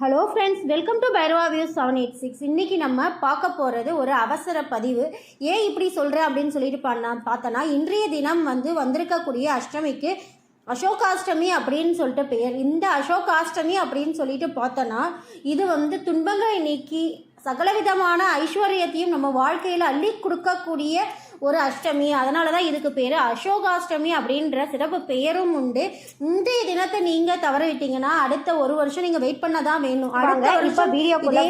Hello friends welcome to Bhairava view seven eight six இன்றைக்கி நம்ம பார்க்க போகிறது ஒரு அவசர பதிவு. ஏன் இப்படி சொல்கிறேன் அப்படின்னு சொல்லிட்டு பண்ண பார்த்தோன்னா இன்றைய தினம் வந்து வந்திருக்கக்கூடிய அஷ்டமிக்கு அசோகாஷ்டமி அப்படின்னு சொல்லிட்டு பெயர். இந்த அசோகாஷ்டமி அப்படின்னு சொல்லிட்டு பார்த்தோன்னா இது வந்து துன்பங்களை நீக்கி சகலவிதமான ஐஸ்வர்யத்தையும் நம்ம வாழ்க்கையில் அள்ளி கொடுக்கக்கூடிய ஒரு அஷ்டமி அதனால தான் இதுக்கு பேர் அசோகாஷ்டமி அப்படின்ற சிறப்பு பெயரும் உண்டு இன்றைய தினத்தை நீங்கள் தவற விட்டீங்கன்னா அடுத்த ஒரு வருஷம் நீங்கள் வெயிட் பண்ண தான் வேணும் அடுத்த வருஷம்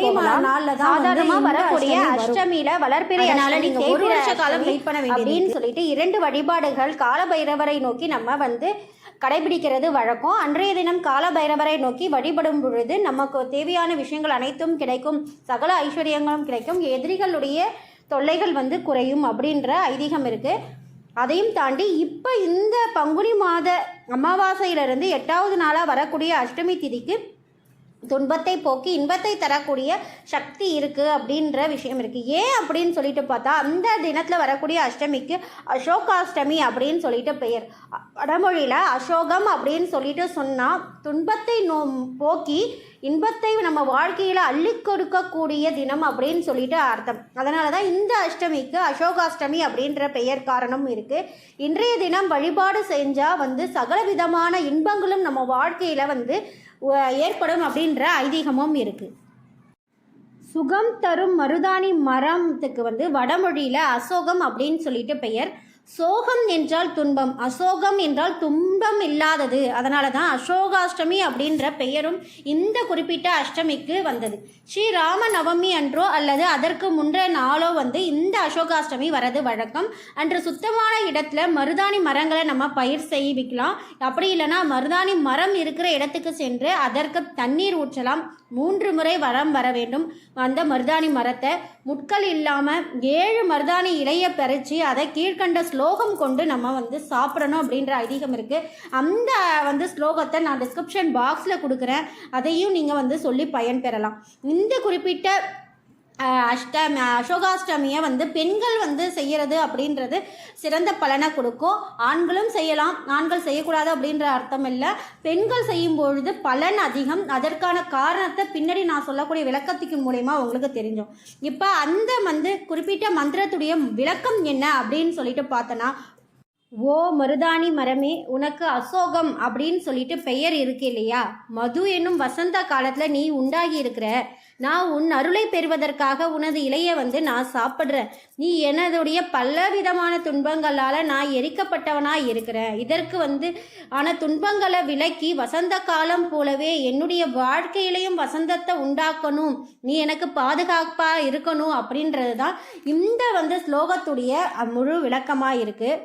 போகலாம். நாள்ல தான் வரக்கூடிய. அஷ்டமியில வளர்பிறை அதனால அஷ்டமி, நீங்க ஒரு வருஷ காலம் வெயிட் பண்ண வேண்டியது அப்படின்னு சொல்லிட்டு இரண்டு வழிபாடுகள் காலபைரவரை நோக்கி நம்ம வந்து கடைபிடிக்கிறது வழக்கம். அன்றைய தினம் கால பைரவரை நோக்கி வழிபடும் பொழுது நமக்கு தேவையான விஷயங்கள் அனைத்தும் கிடைக்கும். சகல ஐஸ்வர்யங்களும் கிடைக்கும். எதிரிகளுடைய தொல்லைகள் வந்து குறையும் அப்படின்ற ஐதீகம் இருக்குது அதையும் தாண்டி இப்போ இந்த பங்குனி மாத அமாவாசையிலிருந்து எட்டாவது நாளாக வரக்கூடிய அஷ்டமி திதிக்கு துன்பத்தை போக்கி இன்பத்தை தரக்கூடிய சக்தி இருக்குது அப்படின்ற விஷயம் இருக்குது ஏன் அப்படின்னு சொல்லிட்டு பார்த்தா அந்த தினத்தில் வரக்கூடிய அஷ்டமிக்கு அசோகாஷ்டமி அப்படின்னு சொல்லிட்டு பெயர். வடமொழியில் அசோகம் அப்படின்னு சொல்லிட்டு சொன்னால் துன்பத்தை நோ போக்கி இன்பத்தை நம்ம வாழ்க்கையில் அள்ளி கொடுக்கக்கூடிய தினம் அப்படின்னு சொல்லிட்டு அர்த்தம். அதனால தான் இந்த அஷ்டமிக்கு அசோகாஷ்டமி அப்படின்ற பெயர் காரணம் இருக்குது இன்றைய தினம் வழிபாடு செஞ்சால் வந்து சகல விதமான இன்பங்களும் நம்ம வாழ்க்கையில் வந்து ஏற்படும் அப்படின்னு அப்படின்ற ஐதீகமும் இருக்குது சுகம் தரும் மருதாணி மரத்துக்கு வந்து வடமொழியில் அசோகம் அப்படின்னு சொல்லிட்டு பெயர். சோகம் என்றால் துன்பம் அசோகம் என்றால் துன்பம் இல்லாதது. அதனால தான் அசோகாஷ்டமி அப்படின்ற பெயரும் இந்த குறிப்பிட்ட அஷ்டமிக்கு வந்தது. ஸ்ரீராம நவமி அன்றோ அல்லது அதற்கு முன்ற நாளோ வந்து இந்த அசோகாஷ்டமி வரது வழக்கம். அன்று சுத்தமான இடத்துல மருதாணி மரங்களை நம்ம பயிர் செய்விக்கலாம். அப்படி இல்லைன்னா மருதாணி மரம் இருக்கிற இடத்துக்கு சென்று அதற்கு தண்ணீர் ஊற்றலாம். மூன்று முறை வரம் வர வேண்டும். அந்த மருதாணி மரத்தை முட்கள் இல்லாமல் ஏழு மருதாணி இலையை பறித்து அதை கீழ்கண்ட ஸ்லோகம் கொண்டு நம்ம வந்து சாப்பிடணும் அப்படின்ற ஐதீகம் இருக்குது அந்த வந்து ஸ்லோகத்தை நான் டிஸ்கிரிப்ஷன் பாக்ஸில் கொடுக்குறேன். அதையும் நீங்கள் வந்து சொல்லி பயன்பெறலாம் இந்த குறிப்பிட்ட அஷ்டமி அசோகாஷ்டமியை வந்து பெண்கள் வந்து செய்கிறது அப்படின்றது சிறந்த பலனை கொடுக்கும். ஆண்களும் செய்யலாம். ஆண்கள் செய்யக்கூடாது அப்படின்ற அர்த்தம் இல்லை. பெண்கள் செய்யும் பொழுது பலன் அதிகம். அதற்கான காரணத்தை பின்னாடி நான் சொல்லக்கூடிய விளக்கத்துக்கு மூலயமா உங்களுக்கு தெரிஞ்சும். இப்போ அந்த வந்து குறிப்பிட்ட மந்திரத்துடைய விளக்கம் என்ன அப்படின்னு சொல்லிட்டு பார்த்தோன்னா ஓ மருதாணி மரமே உனக்கு அசோகம் அப்படின்னு சொல்லிட்டு பெயர் இருக்கு இல்லையா? மது என்னும் வசந்த காலத்தில் நீ உண்டாகி இருக்கிற நான் உன் அருளை பெறுவதற்காக உனது இலையை வந்து நான் சாப்பிட்றேன். நீ எனதுடைய பலவிதமான துன்பங்களால் நான் எரிக்கப்பட்டவனாக இருக்கிறேன். இதற்கு வந்து ஆனால் துன்பங்களை விலக்கி வசந்த காலம் போலவே என்னுடைய வாழ்க்கையிலையும் வசந்தத்தை உண்டாக்கணும். நீ எனக்கு பாதுகாப்பாக இருக்கணும் அப்படின்றது தான் இந்த வந்து ஸ்லோகத்துடைய முழு விளக்கமாக இருக்குது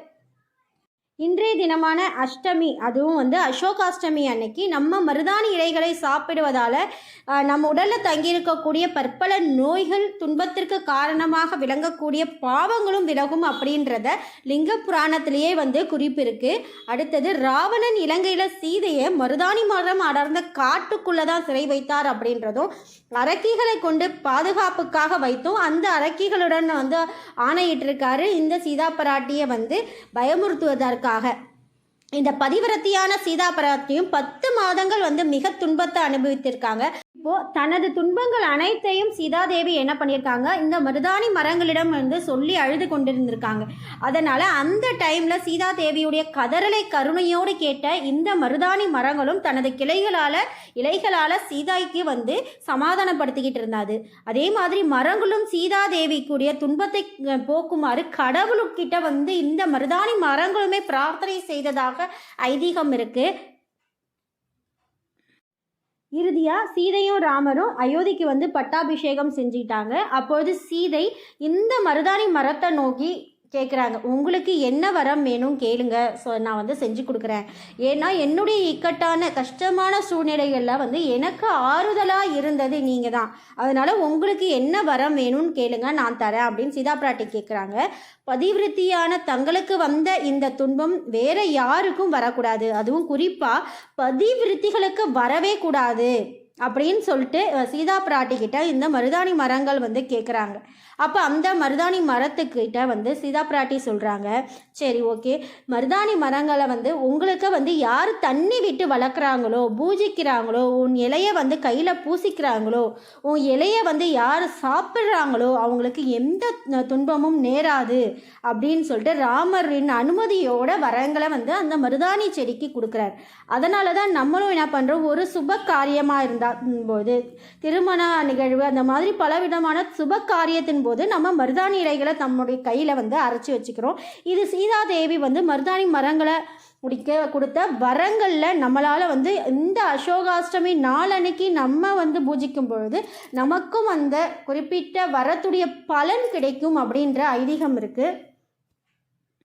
இன்றைய தினமான அஷ்டமி அதுவும் வந்து அசோகாஷ்டமி அன்னைக்கு நம்ம மருதாணி இலைகளை சாப்பிடுவதால் நம்ம உடலில் தங்கியிருக்கக்கூடிய பற்பல நோய்கள் துன்பத்திற்கு காரணமாக விளங்கக்கூடிய பாவங்களும் விலகும் அப்படின்றத லிங்க புராணத்திலேயே வந்து குறிப்பிருக்கு. அடுத்தது ராவணன் இலங்கையில் சீதையை மருதாணி மரம் அடர்ந்த காட்டுக்குள்ளே தான் சிறை வைத்தார் அப்படின்றதும் அரக்கிகளை கொண்டு பாதுகாப்புக்காக வைத்தும் அந்த அரக்கிகளுடன் வந்து ஆணையிட்டிருக்காரு. இந்த சீதா பராட்டியை வந்து பயமுறுத்துவதற்காக இந்த பதிவிரத்தியான சீதா பத்து மாதங்கள் வந்து மிக துன்பத்தை அனுபவித்திருக்காங்க. இப்போ தனது துன்பங்கள் அனைத்தையும் சீதாதேவி என்ன பண்ணியிருக்காங்க? இந்த மருதாணி மரங்களிடம் வந்து சொல்லி அழுது கொண்டிருந்திருக்காங்க. அதனால அந்த டைம்ல சீதாதேவியுடைய கதறலை கருணையோடு கேட்ட இந்த மருதாணி மரங்களும் தனது கிளைகளால இலைகளால சீதாய்க்கு வந்து சமாதானப்படுத்திக்கிட்டு இருந்தாது. அதே மாதிரி மரங்களும் சீதாதேவிக்குரிய துன்பத்தை போக்குமாறு கடவுளுக்கிட்ட வந்து இந்த மருதாணி மரங்களுமே பிரார்த்தனை செய்ததாக ஐதீகம் இருக்கு. இறுதியாக சீதையும் ராமரும் அயோத்திக்கு வந்து பட்டாபிஷேகம் செஞ்சுக்கிட்டாங்க அப்பொழுது சீதை இந்த மருதாணி மரத்தை நோக்கி கேட்குறாங்க உங்களுக்கு என்ன வரம் வேணும் கேளுங்க. ஸோ நான் வந்து செஞ்சு கொடுக்குறேன். ஏன்னா என்னுடைய இக்கட்டான கஷ்டமான சூழ்நிலைகளில் வந்து எனக்கு ஆறுதலாக இருந்தது நீங்கள் தான். அதனால் உங்களுக்கு என்ன வரம் வேணும்னு கேளுங்க நான் தரேன். அப்படின்னு சீதா பிராட்டி கேட்குறாங்க பதிவிருத்தியான தங்களுக்கு வந்த இந்த துன்பம் வேற யாருக்கும் வரக்கூடாது. அதுவும் குறிப்பாக பதிவிருத்திகளுக்கு வரவே கூடாது. அப்படின்னு சொல்லிட்டு சீதா பிராட்டி கிட்ட இந்த மருதாணி மரங்கள் வந்து கேட்குறாங்க அப்போ அந்த மருதாணி மரத்துக்கிட்ட வந்து சீதா பிராட்டி சொல்கிறாங்க சரி ஓகே மருதாணி மரங்களை வந்து உங்களுக்கு வந்து யார் தண்ணி விட்டு வளர்க்குறாங்களோ பூஜிக்கிறாங்களோ உன் இலையை வந்து கையில் பூசிக்கிறாங்களோ உன் இலையை வந்து யார் சாப்பிட்றாங்களோ அவங்களுக்கு எந்த துன்பமும் நேராது அப்படின்னு சொல்லிட்டு ராமரின் அனுமதியோட வரங்களை வந்து அந்த மருதாணி செடிக்கு கொடுக்குறார். அதனால தான் நம்மளும் என்ன பண்ணுறோம் ஒரு சுப காரியமாக இருந்தால் போது திருமண நிகழ்வு அந்த மாதிரி பலவிதமான சுப காரியத்தின் போது நம்ம மருதாணி இலைகளை நம்முடைய கையில் வந்து அரைச்சி வச்சுக்கிறோம். இது சீதாதேவி வந்து மருதாணி மரங்களை முடிக்க கொடுத்த வரங்களில் நம்மளால் வந்து இந்த அசோகாஷ்டமி நாளன்னைக்கு நம்ம வந்து பூஜிக்கும் பொழுது நமக்கும் அந்த குறிப்பிட்ட வரத்துடைய பலன் கிடைக்கும் அப்படின்ற ஐதீகம் இருக்குது